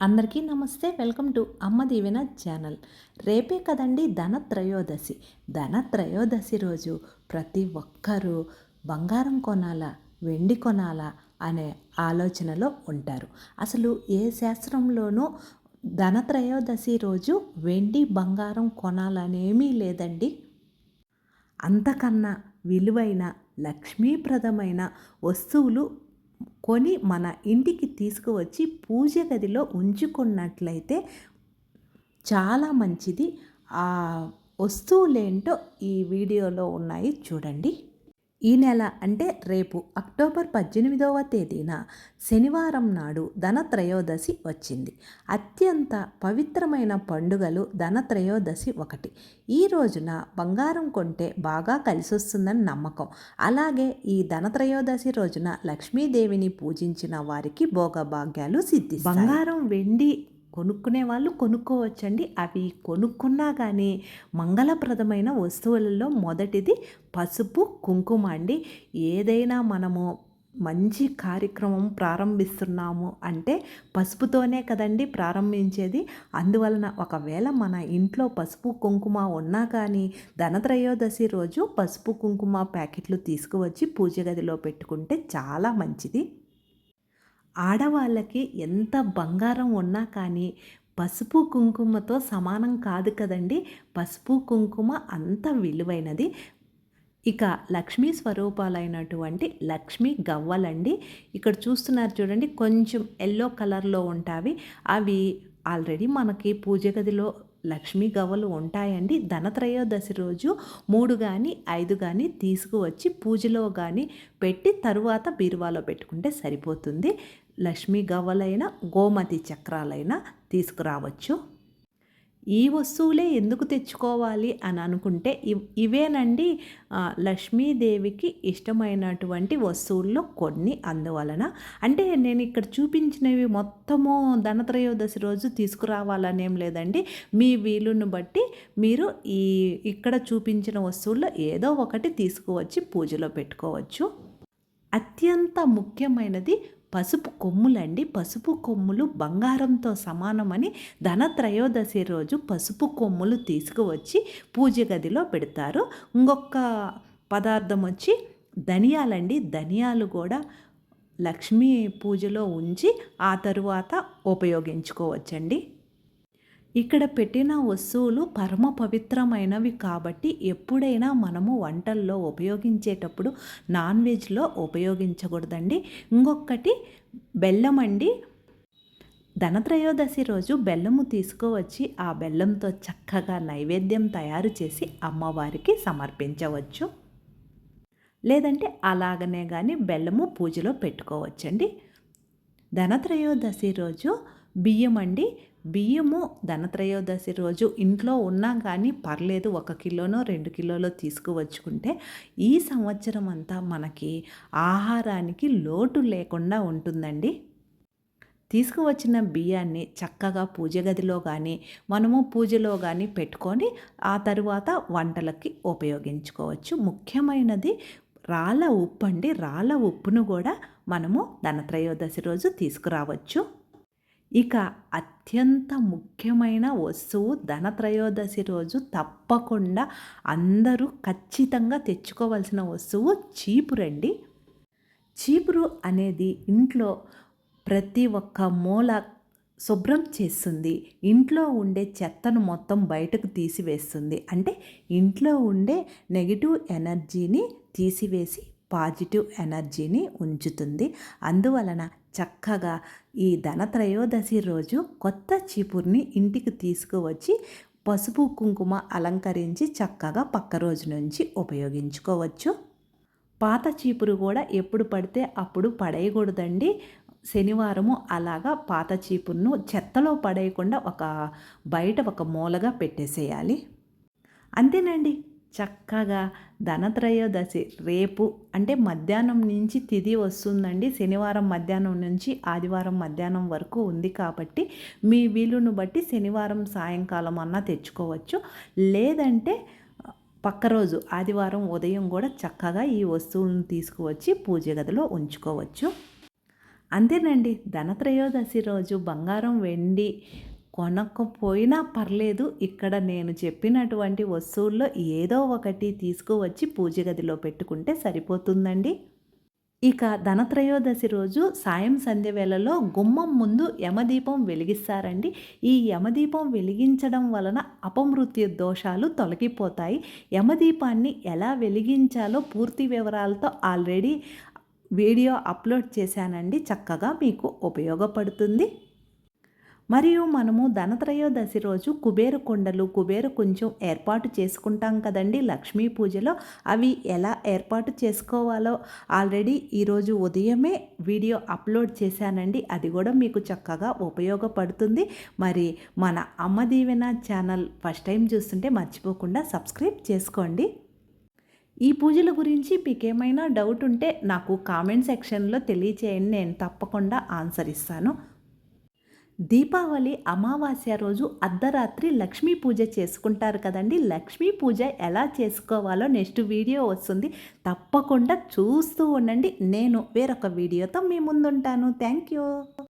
అందరికీ నమస్తే welcome to అమ్మ దీవెన ఛానల్. రేపే కదండి ధన త్రయోదశి ధన త్రయోదశి రోజు ప్రతి ఒక్కరూ బంగారం కొనాలా వెండి కొనాలా అనే ఆలోచనలో ఉంటారు. అసలు ఏ శాస్త్రంలోనూ ధన త్రయోదశి రోజు వెండి బంగారం కొనాలనేమీ లేదండి. అంతకన్నా విలువైన లక్ష్మీప్రదమైన వస్తువులు కొని మన ఇంటికి తీసుకువచ్చి పూజ గదిలో ఉంచుకున్నట్లయితే చాలా మంచిది. ఆ వస్తువులేంటో ఈ వీడియోలో ఉన్నాయి చూడండి. ఈ నెల అంటే రేపు అక్టోబర్ పద్దెనిమిదవ తేదీన శనివారం నాడు ధనత్రయోదశి వచ్చింది. అత్యంత పవిత్రమైన పండుగలు ధనత్రయోదశి ఒకటి. ఈ రోజున బంగారం కొంటే బాగా కలిసొస్తుందని నమ్మకం. అలాగే ఈ ధనత్రయోదశి రోజున లక్ష్మీదేవిని పూజించిన వారికి భోగభాగ్యాలు సిద్ధి బంగారం వెండి కొనుక్కునే వాళ్ళు కొనుక్కోవచ్చండి. అవి కొనుక్కున్నా కానీ మంగళప్రదమైన వస్తువులలో మొదటిది పసుపు కుంకుమ అండి. ఏదైనా మనము మంచి కార్యక్రమం ప్రారంభిస్తున్నాము అంటే పసుపుతోనే కదండి ప్రారంభించేది. అందువలన ఒకవేళ మన ఇంట్లో పసుపు కుంకుమ ఉన్నా కానీ ధనత్రయోదశి రోజు పసుపు కుంకుమ ప్యాకెట్లు తీసుకువచ్చి పూజ గదిలో పెట్టుకుంటే చాలా మంచిది. ఆడవాళ్ళకి ఎంత బంగారం ఉన్నా కానీ పసుపు కుంకుమతో సమానం కాదు కదండి. పసుపు కుంకుమ అంత విలువైనది. ఇక లక్ష్మీ స్వరూపాలైనటువంటి లక్ష్మీ గవ్వలండి. ఇక్కడ చూస్తున్నారు చూడండి కొంచెం ఎల్లో కలర్లో ఉంటావి. అవి ఆల్రెడీ మనకి పూజ గదిలో లక్ష్మీ గవ్వలు ఉంటాయండి. ధనత్రయోదశి రోజు మూడు కానీ ఐదు కానీ తీసుకువచ్చి పూజలో కానీ పెట్టి తరువాత బీరువాలో పెట్టుకుంటే సరిపోతుంది. లక్ష్మీ గవ్వలైన గోమతి చక్రాలైనా తీసుకురావచ్చు. ఈ వస్తువులే ఎందుకు తెచ్చుకోవాలి అని అనుకుంటే ఇవేనండి లక్ష్మీదేవికి ఇష్టమైనటువంటి వస్తువుల్లో కొన్ని అందువలన. అంటే నేను ఇక్కడ చూపించినవి మొత్తము ధనత్రయోదశి రోజు తీసుకురావాలనేం లేదండి. మీ వీలును బట్టి మీరు ఈ ఇక్కడ చూపించిన వస్తువుల్లో ఏదో ఒకటి తీసుకువచ్చి పూజలో పెట్టుకోవచ్చు. అత్యంత ముఖ్యమైనది పసుపు కొమ్ములండి. పసుపు కొమ్ములు బంగారంతో సమానమని ధనత్రయోదశి రోజు పసుపు కొమ్ములు తీసుకువచ్చి పూజ గదిలో పెడతారు. ఇంకొక పదార్థం వచ్చి ధనియాలండి. ధనియాలు కూడా లక్ష్మీ పూజలో ఉంచి ఆ తరువాత ఉపయోగించుకోవచ్చండి. ఇక్కడ పెట్టిన వస్తువులు పరమ పవిత్రమైనవి కాబట్టి ఎప్పుడైనా మనము వంటల్లో ఉపయోగించేటప్పుడు నాన్ వెజ్లో ఉపయోగించకూడదండి. ఇంకొకటి బెల్లం అండి. ధనత్రయోదశి రోజు బెల్లము తీసుకువచ్చి ఆ బెల్లంతో చక్కగా నైవేద్యం తయారు చేసి అమ్మవారికి సమర్పించవచ్చు. లేదంటే అలాగనే కానీ బెల్లము పూజలో పెట్టుకోవచ్చండి. ధనత్రయోదశి రోజు బియ్యం అండి బియ్యము ధనత్రయోదశి రోజు ఇంట్లో ఉన్నా కానీ పర్లేదు ఒక కిలోనో రెండు కిలోలో తీసుకువచ్చుకుంటే ఈ సంవత్సరం అంతా మనకి ఆహారానికి లోటు లేకుండా ఉంటుందండి. తీసుకువచ్చిన బియ్యాన్ని చక్కగా పూజ గదిలో కానీ మనము పూజలో కానీ పెట్టుకొని ఆ తరువాత వంటలకి ఉపయోగించుకోవచ్చు. ముఖ్యమైనది రాళ్ళ ఉప్పు అండి రాళ్ళ ఉప్పును కూడా మనము ధనత్రయోదశి రోజు తీసుకురావచ్చు. ఇక అత్యంత ముఖ్యమైన వస్తువు ధనత్రయోదశి రోజు తప్పకుండా అందరూ ఖచ్చితంగా తెచ్చుకోవాల్సిన వస్తువు చీపురండి చీపురు అనేది ఇంట్లో ప్రతి ఒక్క మూల శుభ్రం చేస్తుంది. ఇంట్లో ఉండే చెత్తను మొత్తం బయటకు తీసివేస్తుంది. అంటే ఇంట్లో ఉండే నెగిటివ్ ఎనర్జీని తీసివేసి పాజిటివ్ ఎనర్జీని ఉంచుతుంది. అందువలన చక్కగా ఈ ధనత్రయోదశి రోజు కొత్త చీపుర్ని ఇంటికి తీసుకువచ్చి పసుపు కుంకుమ అలంకరించి చక్కగా పక్క రోజు నుంచి ఉపయోగించుకోవచ్చు. పాత చీపురు కూడా ఎప్పుడు పడితే అప్పుడు పడేయకూడదండి. శనివారము అలాగా పాత చీపురును చెత్తలో పడేయకుండా ఒక బయట ఒక మూలగా పెట్టేసేయాలి. అంతేనండి. చక్కగా ధనత్రయోదశి రేపు అంటే మధ్యాహ్నం నుంచి తిది వస్తుందండి. శనివారం మధ్యాహ్నం నుంచి ఆదివారం మధ్యాహ్నం వరకు ఉంది కాబట్టి మీ వీలును బట్టి శనివారం సాయంకాలం అన్నా తెచ్చుకోవచ్చు. లేదంటే పక్క రోజు ఆదివారం ఉదయం కూడా చక్కగా ఈ వస్తువులను తీసుకువచ్చి పూజ గదిలో ఉంచుకోవచ్చు. అంతేనండి. ధనత్రయోదశి రోజు బంగారం వెండి కొనకపోయినా పర్లేదు ఇక్కడ నేను చెప్పినటువంటి వస్తువుల్లో ఏదో ఒకటి తీసుకువచ్చి పూజ గదిలో పెట్టుకుంటే సరిపోతుందండి. ఇక ధనత్రయోదశి రోజు సాయం సంధ్య వేళలో గుమ్మం ముందు యమదీపం వెలిగిస్తారండి. ఈ యమదీపం వెలిగించడం వలన అపమృత్యు దోషాలు తొలగిపోతాయి. యమదీపాన్ని ఎలా వెలిగించాలో పూర్తి వివరాలతో ఆల్రెడీ వీడియో అప్లోడ్ చేశానండి. చక్కగా మీకు ఉపయోగపడుతుంది. మరియు మనము ధనత్రయోదశి రోజు కుబేర కొండలు కుబేర కొంచెం ఏర్పాటు చేసుకుంటాం కదండి. లక్ష్మీ పూజలో అవి ఎలా ఏర్పాటు చేసుకోవాలో ఆల్రెడీ ఈరోజు ఉదయమే వీడియో అప్లోడ్ చేశానండి. అది కూడా మీకు చక్కగా ఉపయోగపడుతుంది. మరి మన అమ్మ దీవెన ఛానల్ ఫస్ట్ టైం చూస్తుంటే మర్చిపోకుండా సబ్స్క్రైబ్ చేసుకోండి. ఈ పూజల గురించి మీకు ఏమైనా డౌట్ ఉంటే నాకు కామెంట్ సెక్షన్లో తెలియచేయండి. నేను తప్పకుండా ఆన్సర్ ఇస్తాను. దీపావళి అమావాస్య రోజు అర్ధరాత్రి లక్ష్మీ పూజ చేసుకుంటారు కదండి. లక్ష్మీ పూజ ఎలా చేసుకోవాలో నెక్స్ట్ వీడియో వస్తుంది. తప్పకుండా చూస్తూ ఉండండి. నేను వేరొక వీడియోతో మీ ముందుంటాను. Thank you.